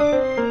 Música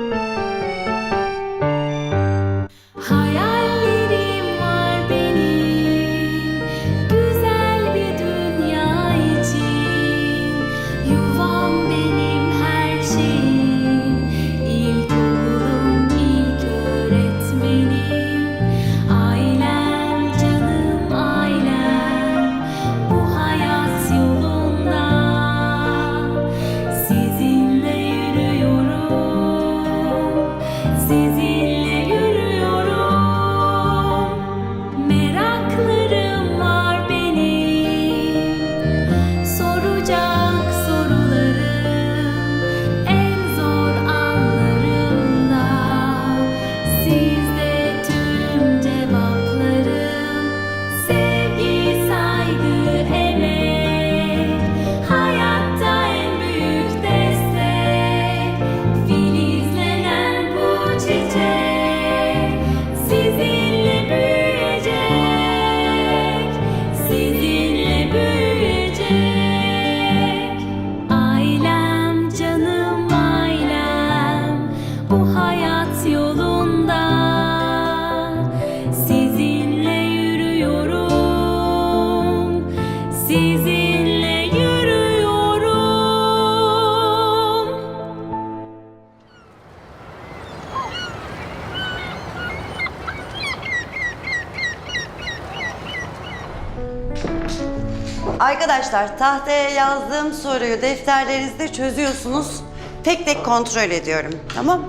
Arkadaşlar tahtaya yazdığım soruyu defterlerinizde çözüyorsunuz. Tek tek kontrol ediyorum. Tamam?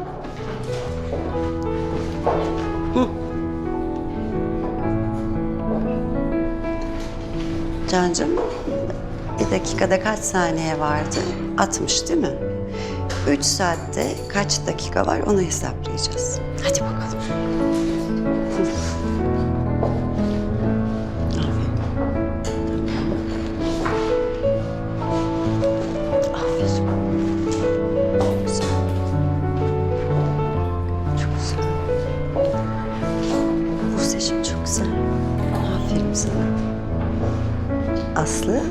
Hı. Cancım, bir dakikada kaç saniye vardı? 60 değil mi? 3 saatte kaç dakika var onu hesaplayacağız. Hadi bakalım. Aferin. Buse'cim çok güzel. Aferin sana. Aslı.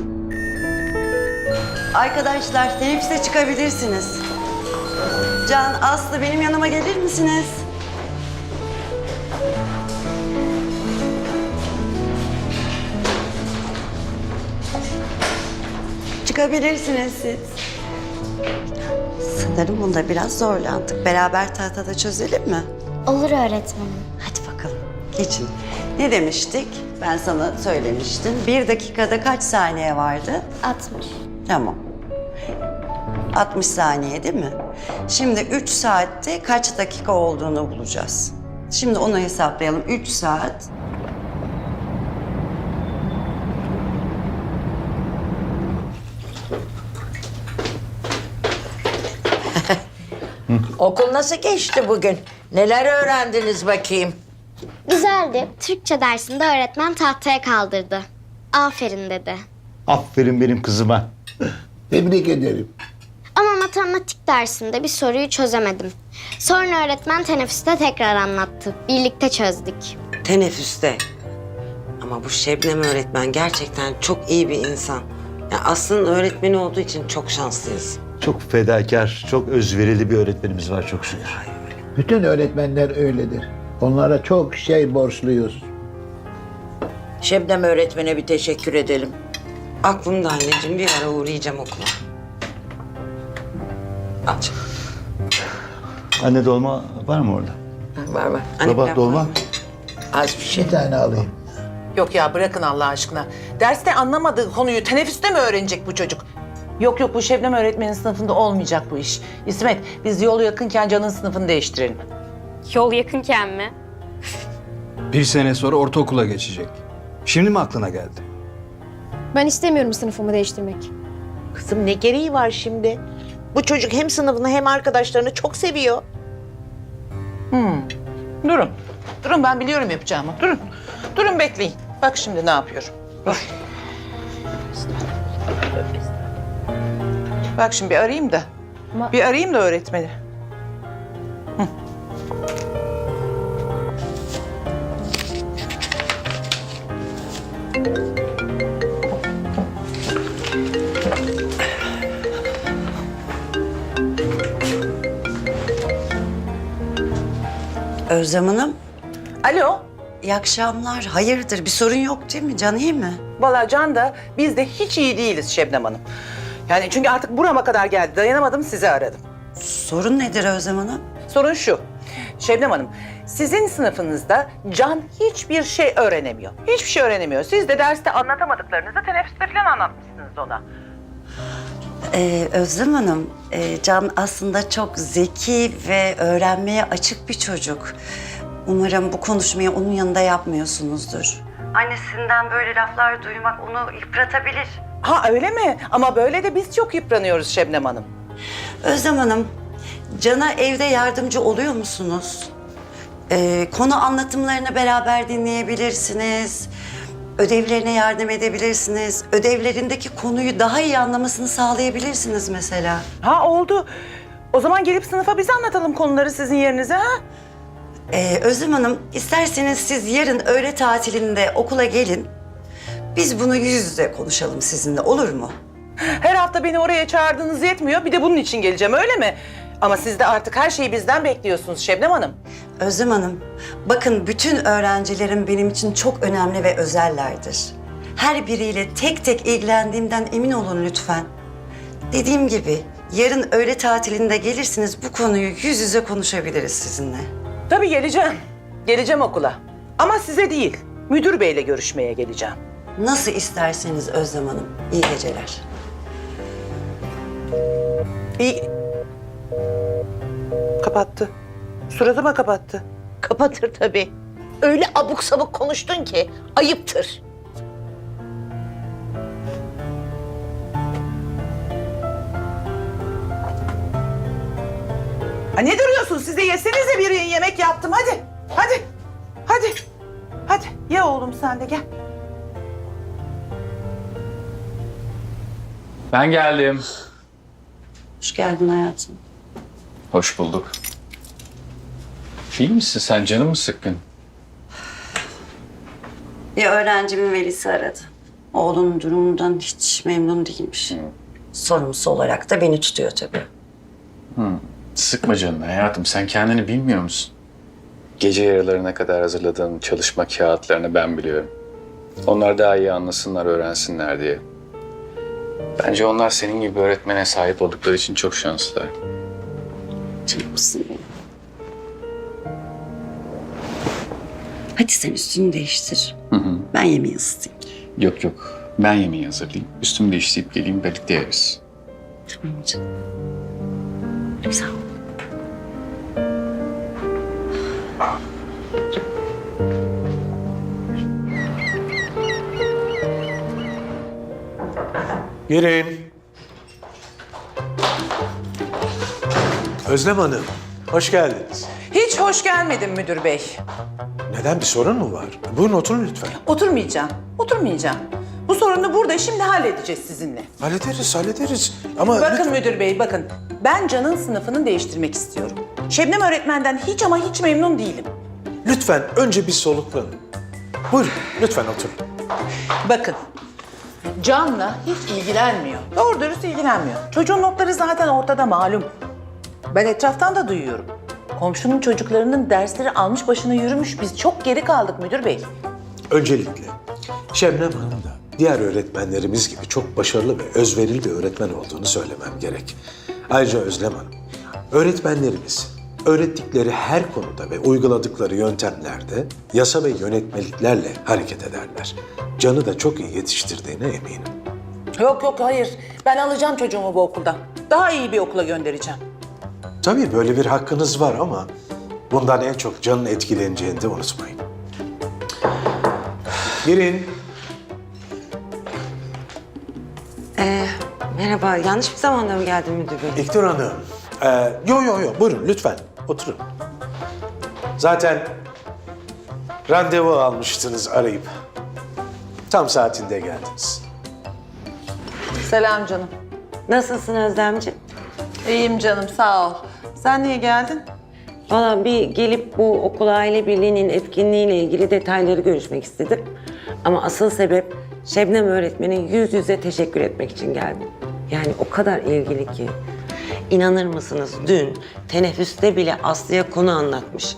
Arkadaşlar teneffüse çıkabilirsiniz. Can, Aslı benim yanıma gelir misiniz? Çıkabilirsiniz siz. Sanırım bunda biraz zorlandık. Beraber tahtada çözelim mi? Olur öğretmenim. Hadi. Geçin. Ne demiştik? Ben sana söylemiştim. Bir dakikada kaç saniye vardı? 60. Tamam. 60 saniye değil mi? Şimdi 3 saatte kaç dakika olduğunu bulacağız. Şimdi onu hesaplayalım. 3 saat. Okul nasıl geçti bugün? Neler öğrendiniz bakayım? Güzeldi. Türkçe dersinde öğretmen tahtaya kaldırdı. Aferin dedi. Aferin benim kızıma. Tebrik ederim. Ama matematik dersinde bir soruyu çözemedim. Sonra öğretmen teneffüste tekrar anlattı. Birlikte çözdük. Teneffüste. Ama bu Şebnem öğretmen gerçekten çok iyi bir insan. Ya Aslı'nın öğretmeni olduğu için çok şanslıyız. Çok fedakar, çok özverili bir öğretmenimiz var çok şükür. Bütün öğretmenler öyledir. Onlara çok şey borçluyuz. Şebnem öğretmene bir teşekkür edelim. Aklımda anneciğim bir ara uğrayacağım okula. Al canım. Anne dolma var mı orada? Var var. Anne Baba dolma. Az bir şey. Bir tane alayım. Yok ya bırakın Allah aşkına. Derste anlamadığı konuyu teneffüste mi öğrenecek bu çocuk? Yok yok bu Şebnem öğretmenin sınıfında olmayacak bu iş. İsmet biz yol yakınken Can'ın sınıfını değiştirelim. Yol yakınken mi? Bir sene sonra ortaokula geçecek. Şimdi mi aklına geldi? Ben istemiyorum sınıfımı değiştirmek. Kızım ne gereği var şimdi? Bu çocuk hem sınıfını hem arkadaşlarını çok seviyor. Durun. Durun ben biliyorum yapacağımı. Durun. Durun bekleyin. Bak şimdi ne yapıyorum. Dur. Bak şimdi bir arayayım da. Bir arayayım da öğretmeni. Özlem Hanım, Alo. iyi akşamlar. Hayırdır, bir sorun yok değil mi? Can iyi mi? Vallahi Can da biz de hiç iyi değiliz Şebnem Hanım. Yani çünkü artık burama kadar geldi. Dayanamadım sizi aradım. Sorun nedir Özlem Hanım? Sorun şu. Şebnem Hanım, sizin sınıfınızda Can hiçbir şey öğrenemiyor. Hiçbir şey öğrenemiyor. Siz de derste anlatamadıklarınızı teneffüste falan anlatmışsınız ona. Ee, Özlem Hanım, e, Can aslında çok zeki ve öğrenmeye açık bir çocuk. Umarım bu konuşmayı onun yanında yapmıyorsunuzdur. Annesinden böyle laflar duymak onu yıpratabilir. Ha öyle mi? Ama böyle de biz çok yıpranıyoruz Şebnem Hanım. Özlem Hanım, Can'a evde yardımcı oluyor musunuz? Ee, konu anlatımlarını beraber dinleyebilirsiniz. Ödevlerine yardım edebilirsiniz. Ödevlerindeki konuyu daha iyi anlamasını sağlayabilirsiniz mesela. Ha oldu. O zaman gelip sınıfa biz anlatalım konuları sizin yerinize ha? Ee, Özlem Hanım, isterseniz siz yarın öğle tatilinde okula gelin. Biz bunu yüz yüze konuşalım sizinle, olur mu? Her hafta beni oraya çağırdığınız yetmiyor. Bir de bunun için geleceğim öyle mi? Ama siz de artık her şeyi bizden bekliyorsunuz Şebnem Hanım. Özlem Hanım, bakın bütün öğrencilerim benim için çok önemli ve özellerdir. Her biriyle tek tek ilgilendiğimden emin olun lütfen. Dediğim gibi yarın öğle tatilinde gelirsiniz bu konuyu yüz yüze konuşabiliriz sizinle. Tabii geleceğim. Geleceğim okula. Ama size değil. Müdür beyle görüşmeye geleceğim. Nasıl isterseniz Özlem Hanım. İyi geceler. İyi. Kapattı. Suratıma kapattı. Kapatır tabii. Öyle abuk sabuk konuştun ki ayıptır. Ha, ne duruyorsunuz? Siz de yesenize bir yemek yaptım. Hadi. Hadi. Hadi. Hadi. Ye oğlum sen de gel. Ben geldim. Hoş geldin hayatım. Hoş bulduk. İyi misin sen? Canın mı sıkkın? Bir öğrencimin velisi aradı. Oğlunun durumundan hiç memnun değilmiş. Sorumlusu olarak da beni tutuyor tabii. Sıkma canını hayatım. Sen kendini bilmiyor musun? Gece yarılarına kadar hazırladığın çalışma kağıtlarını ben biliyorum. Onlar daha iyi anlasınlar, öğrensinler diye. Bence onlar senin gibi öğretmene sahip oldukları için çok şanslılar. Canımsın benim. Hadi sen üstünü değiştir. Ben yemeği ısıtayım. Yok yok. Ben yemeği hazırlayayım. Üstümü değiştirip geleyim. Birlikte yeriz. Tamam canım. Ol. Girin. Özlem Hanım, hoş geldiniz. Hiç hoş gelmedin müdür bey. Neden bir sorun mu var? Buyurun oturun lütfen. Oturmayacağım. Oturmayacağım. Bu sorunu burada şimdi halledeceğiz sizinle. Hallederiz, hallederiz. Ama Bakın lütfen- müdür bey bakın. Ben Can'ın sınıfını değiştirmek istiyorum. Şebnem öğretmenden hiç ama hiç memnun değilim. lütfen önce bir soluklanın. Buyurun, lütfen oturun. Bakın. Can'la hiç ilgilenmiyor. Doğru dürüst ilgilenmiyor. Çocuğun notları zaten ortada malum. Ben etraftan da duyuyorum. Komşunun çocuklarının dersleri almış başına yürümüş. Biz çok geri kaldık müdür bey. Öncelikle Şebnem Hanım da diğer öğretmenlerimiz gibi çok başarılı ve özverili bir öğretmen olduğunu söylemem gerek. Ayrıca Özlem Hanım, öğretmenlerimiz öğrettikleri her konuda ve uyguladıkları yöntemlerde yasa ve yönetmeliklerle hareket ederler. Canı da çok iyi yetiştirdiğine eminim. Yok yok hayır. Ben alacağım çocuğumu bu okuldan. Daha iyi bir okula göndereceğim. Tabii böyle bir hakkınız var ama bundan en çok canın etkileneceğini de unutmayın. Girin. Merhaba, yanlış bir zamanda mı geldin müdür bey? İknur Hanım. Ee, yo yo yo buyurun lütfen oturun. Zaten randevu almıştınız arayıp. Tam saatinde geldiniz. Selam canım. Nasılsın Özlemci? İyiyim canım sağ ol. Sen niye geldin? Valla bir gelip bu okul aile birliğinin etkinliğiyle ilgili detayları görüşmek istedim. Ama asıl sebep Şebnem öğretmenin yüz yüze teşekkür etmek için geldim. Yani o kadar ilgili ki. İnanır mısınız dün teneffüste bile Aslı'ya konu anlatmış.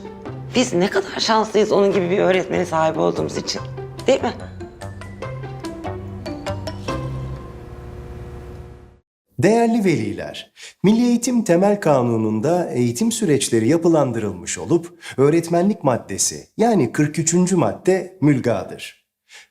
Biz ne kadar şanslıyız onun gibi bir öğretmeni sahibi olduğumuz için. Değil mi? Değerli veliler, Milli Eğitim Temel Kanunu'nda eğitim süreçleri yapılandırılmış olup öğretmenlik maddesi yani 43. madde mülgadır.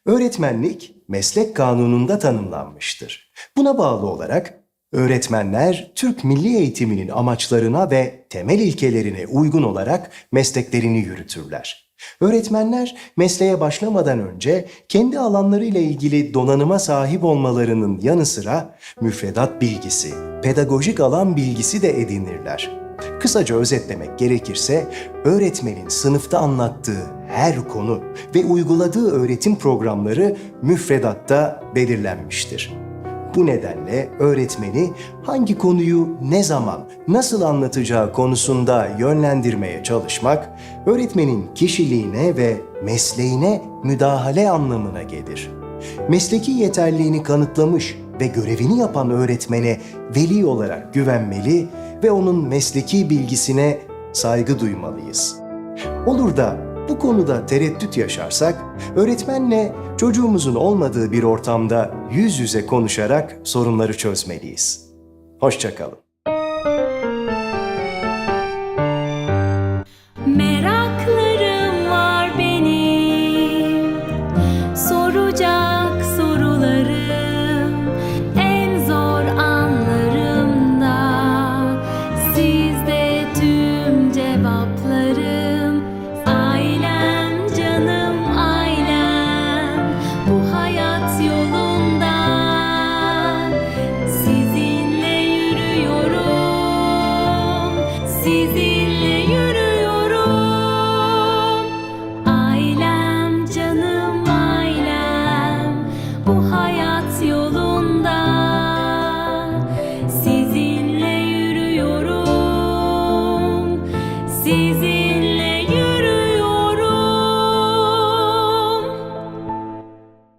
Öğretmenlik meslek kanununda tanımlanmıştır. Buna bağlı olarak öğretmenler Türk milli eğitiminin amaçlarına ve temel ilkelerine uygun olarak mesleklerini yürütürler. Öğretmenler mesleğe başlamadan önce kendi alanlarıyla ilgili donanıma sahip olmalarının yanı sıra müfredat bilgisi, pedagojik alan bilgisi de edinirler. Kısaca özetlemek gerekirse öğretmenin sınıfta anlattığı her konu ve uyguladığı öğretim programları müfredatta belirlenmiştir. Bu nedenle öğretmeni hangi konuyu ne zaman, nasıl anlatacağı konusunda yönlendirmeye çalışmak, öğretmenin kişiliğine ve mesleğine müdahale anlamına gelir. Mesleki yeterliğini kanıtlamış ve görevini yapan öğretmene veli olarak güvenmeli ve onun mesleki bilgisine saygı duymalıyız. Olur da bu konuda tereddüt yaşarsak, öğretmenle çocuğumuzun olmadığı bir ortamda yüz yüze konuşarak sorunları çözmeliyiz. Hoşçakalın. Meraklarım var benim Soracak yürüyorum Sizinle